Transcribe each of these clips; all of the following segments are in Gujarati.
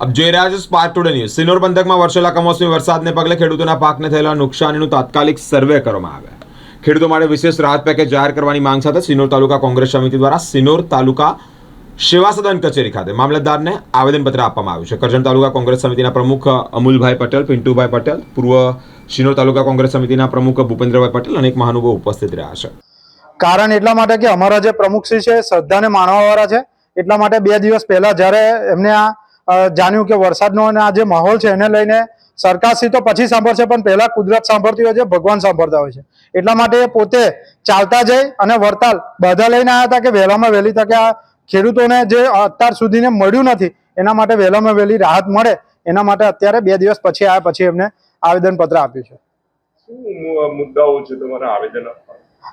અબ જોઈ રહ્યા છો સ્પાર્ક ટુડે ન્યૂઝ સિનોર પંથકમાં વર્ષેલા કમોસમી વરસાદને પગલે ખેડૂતોના પાકને થયેલા નુકસાનીનું તાત્કાલિક સર્વે કરવામાં આવે ખેડૂતો માટે વિશેષ રાહત પેકેજ જાહેર કરવાની માંગ સાથે સિનોર તાલુકા કોંગ્રેસ સમિતિ દ્વારા સિનોર તાલુકા સેવા સદન કચેરી ખાતે મામલતદારને આવેદનપત્ર આપવામાં આવ્યું છે કરજણ તાલુકા કોંગ્રેસ સમિતિના પ્રમુખ અમુલભાઈ પટેલ પિન્ટુભાઈ પટેલ પૂર્વ સિનોર તાલુકા કોંગ્રેસ સમિતિના પ્રમુખ ભૂપેન્દ્રભાઈ પટેલ અને એક મહાનુભાવ ઉપસ્થિત રહ્યા છે। કારણ એટલા માટે કે અમારા જે પ્રમુખશ્રી છે, શ્રદ્ધાને માનવાવાળા છે, એટલા માટે બે દિવસ પહેલા જ્યારે એમને આ જાણ્યું કે વરસાદનો અને આ જે માહોલ છે એને લઈને સરકારશ્રી તો પછી સાંભળશે, પણ પહેલા કુદરત સાંભળતી હોય છે, ભગવાન સાંભળતા હોય છે. એટલા માટે એ પોતે ચાલતા જઈ અને વરતાલ બધા લઈને આવ્યા હતા કે વહેલામાં વહેલી તકે આ ખેડૂતોને જે અત્યાર સુધીને મળ્યું નથી, એના માટે વહેલામાં વહેલી રાહત મળે, એના માટે અત્યારે બે દિવસ પછી આવ્યા પછી એમને આવેદનપત્ર આપ્યું છે. મુદ્દાઓ છે તમારા આવેદન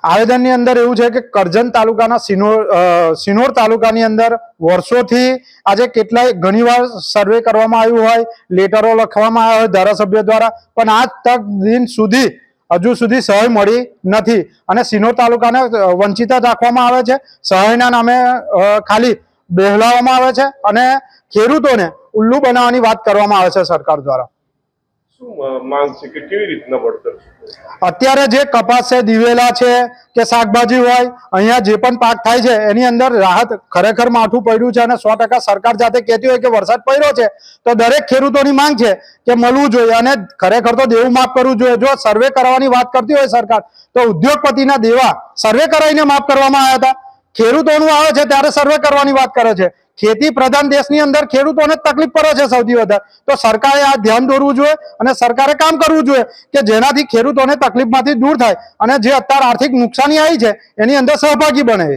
આવેદનની અંદર એવું છે કે કરજણ તાલુકાના સિનોર સિનોર તાલુકાની અંદર વર્ષોથી આજે કેટલાય ઘણીવાર સર્વે કરવામાં આવ્યું હોય લેટરો લખવામાં આવ્યા હોય ધારાસભ્ય દ્વારા, પણ આજ તક દિન સુધી, હજુ સુધી સહાય મળી નથી. અને સિનોર તાલુકાને વંચિત રાખવામાં આવે છે. સહાયના નામે ખાલી બહેલાવવામાં આવે છે અને ખેડૂતોને ઉલ્લુ બનાવવાની વાત કરવામાં આવે છે સરકાર દ્વારા. અત્યારે જે કપાસ છે, દિવેલા છે કે શાકભાજી હોય, અહીંયા જે પણ પાક થાય છે, એની અંદર રાહત ખરેખર માઠું પડ્યું છે અને સો સરકાર જાતે કહેતી હોય કે વરસાદ પડ્યો છે, તો દરેક ખેડૂતોની માંગ છે કે મળવું જોઈએ અને ખરેખર તો દેવું માફ કરવું જોઈએ. જો સર્વે કરવાની વાત કરતી હોય સરકાર, તો ઉદ્યોગપતિના દેવા સર્વે કરાવીને માફ કરવામાં આવ્યા હતા. ખેડૂતોનું આવે છે ત્યારે સર્વે કરવાની વાત કરે છે. ખેતી પ્રધાન દેશની અંદર ખેડૂતોને તકલીફ પડે છે સૌથી વધારે. તો સરકારે આ ધ્યાન દોરવું જોઈએ અને સરકારે કામ કરવું જોઈએ કે જેનાથી ખેડૂતોને તકલીફમાંથી દૂર થાય અને જે અત્યારે આર્થિક નુકસાની આવી છે, એની અંદર સહભાગી બને.